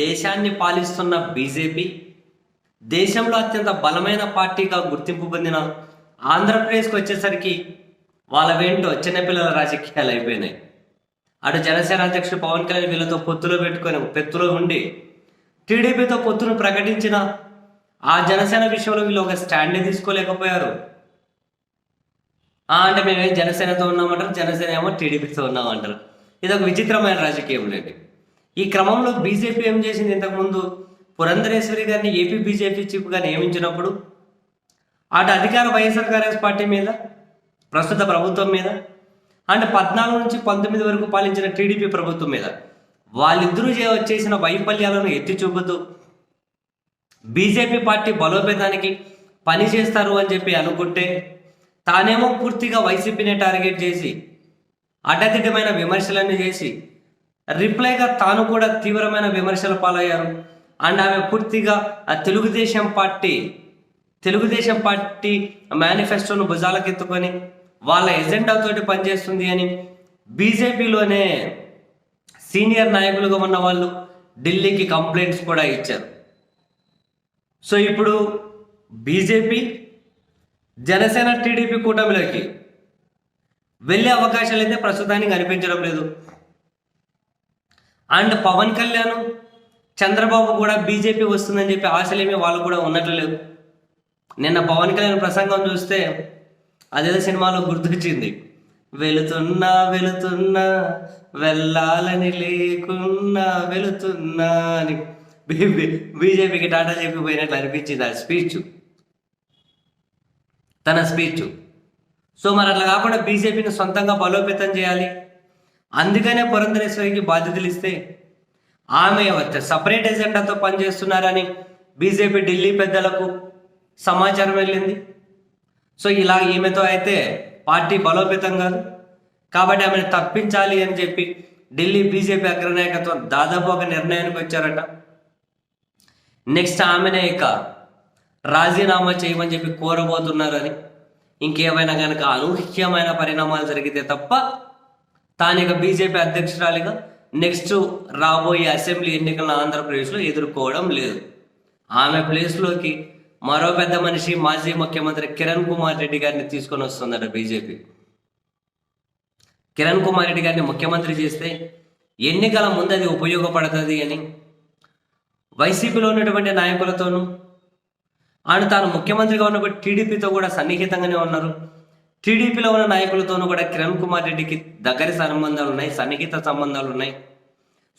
దేశాన్ని పాలిస్తున్న బీజేపీ దేశంలో అత్యంత బలమైన పార్టీగా గుర్తింపు పొందిన ఆంధ్రప్రదేశ్కి వచ్చేసరికి వాళ్ళ వెంటో చిన్నపిల్లల రాజకీయాలు అయిపోయినాయి. అటు జనసేన అధ్యక్షుడు పవన్ కళ్యాణ్ వీళ్ళతో పొత్తులో పెట్టుకొని పెత్తులో ఉండి టీడీపీతో పొత్తును ప్రకటించిన ఆ జనసేన విషయంలో వీళ్ళు ఒక స్టాండ్ తీసుకోలేకపోయారు. అంటే మేమేం జనసేనతో ఉన్నామంటారు జనసేన ఏమో టీడీపీతో ఉన్నామంటారు. ఇది ఒక విచిత్రమైన రాజకీయం లేండి. ఈ క్రమంలో బీజేపీ ఏం చేసింది ఇంతకుముందు? పురంధరేశ్వరి గారిని ఏపీ బీజేపీ చీఫ్గా నియమించినప్పుడు అటు అధికార వైఎస్ఆర్ కాంగ్రెస్ పార్టీ మీద ప్రస్తుత ప్రభుత్వం మీద అండ్ పద్నాలుగు నుంచి పంతొమ్మిది వరకు పాలించిన టీడీపీ ప్రభుత్వం మీద వాళ్ళిద్దరూ వచ్చేసిన చేసిన వైఫల్యాలను ఎత్తి చూపుతూ బీజేపీ పార్టీ బలోపేతానికి పని చేస్తారు అని చెప్పి అనుకుంటే తానేమో పూర్తిగా వైసీపీని టార్గెట్ చేసి అడ్డదిడ్డమైన విమర్శలన్నీ చేసి రిప్లైగా తాను కూడా తీవ్రమైన విమర్శల పాలయ్యారు. అండ్ ఆమె పూర్తిగా ఆ తెలుగుదేశం పార్టీ తెలుగుదేశం పార్టీ మేనిఫెస్టోను భుజాలకెత్తుకొని వాళ్ళ ఎజెండాతోటి పనిచేస్తుంది అని బీజేపీలోనే సీనియర్ నాయకులుగా ఉన్న వాళ్ళు ఢిల్లీకి కంప్లైంట్స్ కూడా ఇచ్చారు. సో ఇప్పుడు బీజేపీ జనసేన టీడీపీ కూటమిలోకి వెళ్ళే అవకాశాలు అయితే ప్రస్తుతానికి కనిపించడం లేదు. అండ్ పవన్ కళ్యాణ్ చంద్రబాబు కూడా బీజేపీ వస్తుందని చెప్పి ఆశలేమి వాళ్ళు కూడా ఉన్నట్లు లేదు నిన్న పవన్ కళ్యాణ్ ప్రసంగం చూస్తే అదేదో సినిమాలో గుర్తొచ్చింది. వెళుతున్నా వెళుతున్నా వెళ్ళాలని లేకున్నా వెళుతున్నా అని బీజేపీకి టాటా చెప్పిపోయినట్లు అనిపించింది ఆ స్పీచ్. తన స్పీచ్. సో మరి అట్లా కాకుండా బీజేపీని సొంతంగా బలోపేతం చేయాలి. అందుకనే పురంధరేశ్వరికి బాధ్యతలు ఇస్తే ఆమె సపరేట్ ఎజెండాతో పనిచేస్తున్నారని బీజేపీ ఢిల్లీ పెద్దలకు సమాచారం వెళ్ళింది. సో ఇలా ఈమెతో అయితే పార్టీ బలోపేతం కాదు. కాబట్టి ఆమెను తప్పించాలి అని చెప్పి ఢిల్లీ బీజేపీ అగ్రనాయకత్వం దాదాపు ఒక నిర్ణయానికి వచ్చారట. నెక్స్ట్ ఆమెనే ఇక రాజీనామా చేయమని చెప్పి కోరబోతున్నారని ఇంకేమైనా కనుక అనూహ్యమైన పరిణామాలు జరిగితే తప్ప తాను ఇక బీజేపీ అధ్యక్షురాలిగా నెక్స్ట్ రాబోయే అసెంబ్లీ ఎన్నికలను ఆంధ్రప్రదేశ్లో ఎదుర్కోవడం లేదు. ఆమె ప్లేస్లోకి మరో పెద్ద మనిషి మాజీ ముఖ్యమంత్రి కిరణ్ కుమార్ రెడ్డి గారిని తీసుకొని వస్తుందట బీజేపీ. కిరణ్ కుమార్ రెడ్డి గారిని ముఖ్యమంత్రి చేస్తే ఎన్నికల ముందు అది ఉపయోగపడుతుంది అని వైసీపీలో ఉన్నటువంటి నాయకులతోనూ ఆయన తాను ముఖ్యమంత్రిగా ఉన్నప్పుడు టీడీపీతో కూడా సన్నిహితంగానే ఉన్నారు. టీడీపీలో ఉన్న నాయకులతోనూ కూడా కిరణ్ కుమార్ రెడ్డికి దగ్గరి సంబంధాలు ఉన్నాయి సన్నిహిత సంబంధాలు ఉన్నాయి.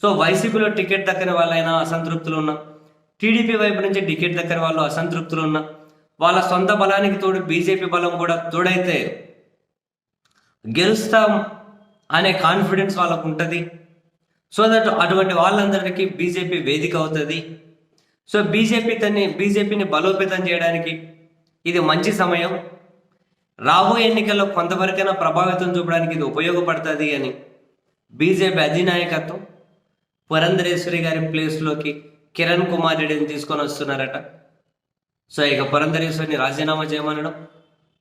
సో వైసీపీలో టికెట్ దక్కని వాళ్ళైనా అసంతృప్తులు ఉన్నా టీడీపీ వైపు నుంచి టికెట్ దక్కని వాళ్ళు అసంతృప్తులు ఉన్నా వాళ్ళ సొంత బలానికి తోడు బీజేపీ బలం కూడా తోడైతే గెలుస్తాం అనే కాన్ఫిడెన్స్ వాళ్ళకు ఉంటుంది. సో దట్ అటువంటి వాళ్ళందరికీ బీజేపీ వేదిక అవుతుంది. సో బీజేపీ తన్ని బీజేపీని బలోపేతం చేయడానికి ఇది మంచి సమయం. రాబోయే ఎన్నికల్లో కొంతవరకైనా ప్రభావితం చూపడానికి ఇది ఉపయోగపడుతుంది అని బీజేపీ అధినాయకత్వం పురంధరేశ్వరి గారి ప్లేస్లోకి కిరణ్ కుమార్ రెడ్డిని తీసుకొని వస్తున్నారట. సో ఇక పురంధరేశ్వరిని రాజీనామా చేయమనడం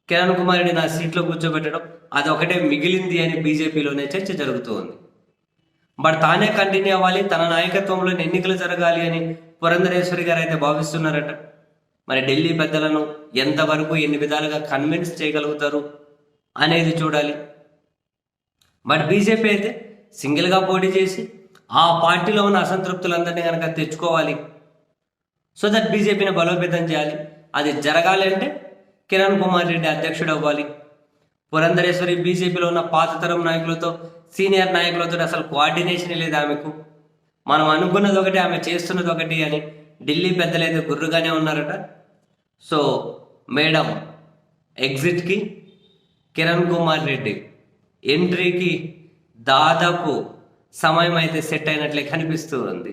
కిరణ్ కుమార్ రెడ్డి నా సీట్లో కూర్చోబెట్టడం అది ఒకటే మిగిలింది అని బీజేపీలోనే చర్చ జరుగుతూ ఉంది బట్ తానే కంటిన్యూ అవ్వాలి తన నాయకత్వంలో ఎన్నికలు జరగాలి అని పురంధరేశ్వరి గారు అయితే భావిస్తున్నారట. మరి ఢిల్లీ పెద్దలను ఎంతవరకు ఎన్ని విధాలుగా కన్విన్స్ చేయగలుగుతారు అనేది చూడాలి. బట్ బీజేపీ అయితే సింగిల్గా పోటీ చేసి ఆ పార్టీలో ఉన్న అసంతృప్తులందరినీ కనుక తెచ్చుకోవాలి. సో దట్ బీజేపీని బలోపేతం చేయాలి. అది జరగాలి అంటే కిరణ్ కుమార్ రెడ్డి అధ్యక్షుడు అవ్వాలి. పురంధరేశ్వరి బీజేపీలో ఉన్న పాత తరం నాయకులతో సీనియర్ నాయకులతో అసలు కోఆర్డినేషన్ లేదు ఆమెకు. మనం అనుకున్నది ఒకటి ఆమె చేస్తున్నది ఒకటి అని ఢిల్లీ పెద్దలైతే గుర్రుగానే ఉన్నారట. సో మేడం ఎగ్జిట్కి కిరణ్ కుమార్ రెడ్డి. ఎంట్రీకి దాదాపు సమయం అయితే సెట్ అయినట్లే కనిపిస్తూ ఉంది.